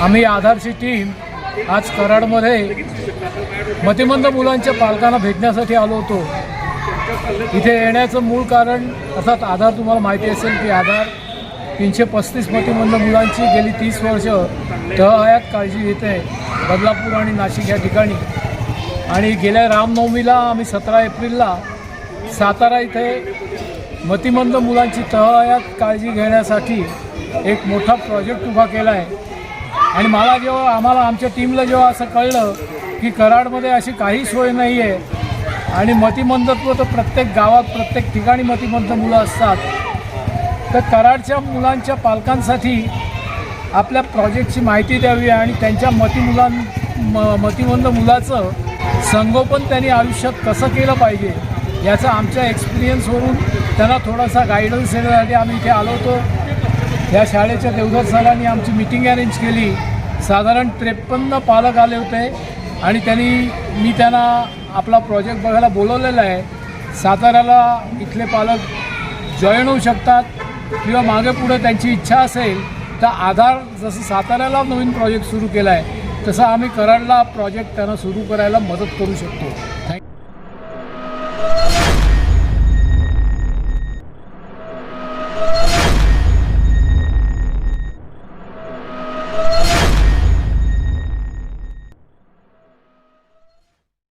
आम्ही आधारची टीम आज कराडमध्ये मतिमंद मुलांच्या पालकांना भेटण्यासाठी आलो होतो. इथे येण्याचं मूळ कारण अर्थात आधार तुम्हाला माहिती असेल की आधार तीनशे पस्तीस मतिमंद मुलांची गेली तीस वर्ष. तळहयात काळजी घेते बदलापूर आणि नाशिक या ठिकाणी. आणि गेल्या रामनवमीला आम्ही सतरा एप्रिलला सातारा इथे मतिमंद मुलांची तळहयात काळजी घेण्यासाठी एक मोठा प्रोजेक्ट उभा केला आहे आणि मला जेव्हा आम्हाला आमच्या टीमला जेव्हा असं कळलं की कराडमध्ये अशी काही सोय नाही आहे आणि मतिमंदत्व तर प्रत्येक गावात प्रत्येक ठिकाणी मतिमंद मुलं असतात तर कराडच्या मुलांच्या पालकांसाठी आपल्या प्रोजेक्टची माहिती द्यावी आणि त्यांच्या मती मुलां म मतिमंद मुलाचं संगोपन त्यांनी आयुष्यात कसं केलं पाहिजे याचा आमच्या एक्सपिरियन्सवरून त्यांना थोडासा गायडन्स देण्यासाठी आम्ही इथे आलो होतो. या शाळेच्या देवधर सरांनी आमची मिटिंग अरेंज केली. साधारण त्रेपन्न पालक आले होते आणि त्यांनी मी त्यांना आपला प्रोजेक्ट बघायला बोलवलेला आहे. साताऱ्याला इथले पालक जॉईन होऊ शकतात किंवा मागे पुढे त्यांची इच्छा असेल तर आधार जसं साताऱ्याला नवीन प्रोजेक्ट सुरू केला आहे तसं आम्ही कराडला प्रोजेक्ट त्यांना सुरू करायला मदत करू शकतो. थँक्यू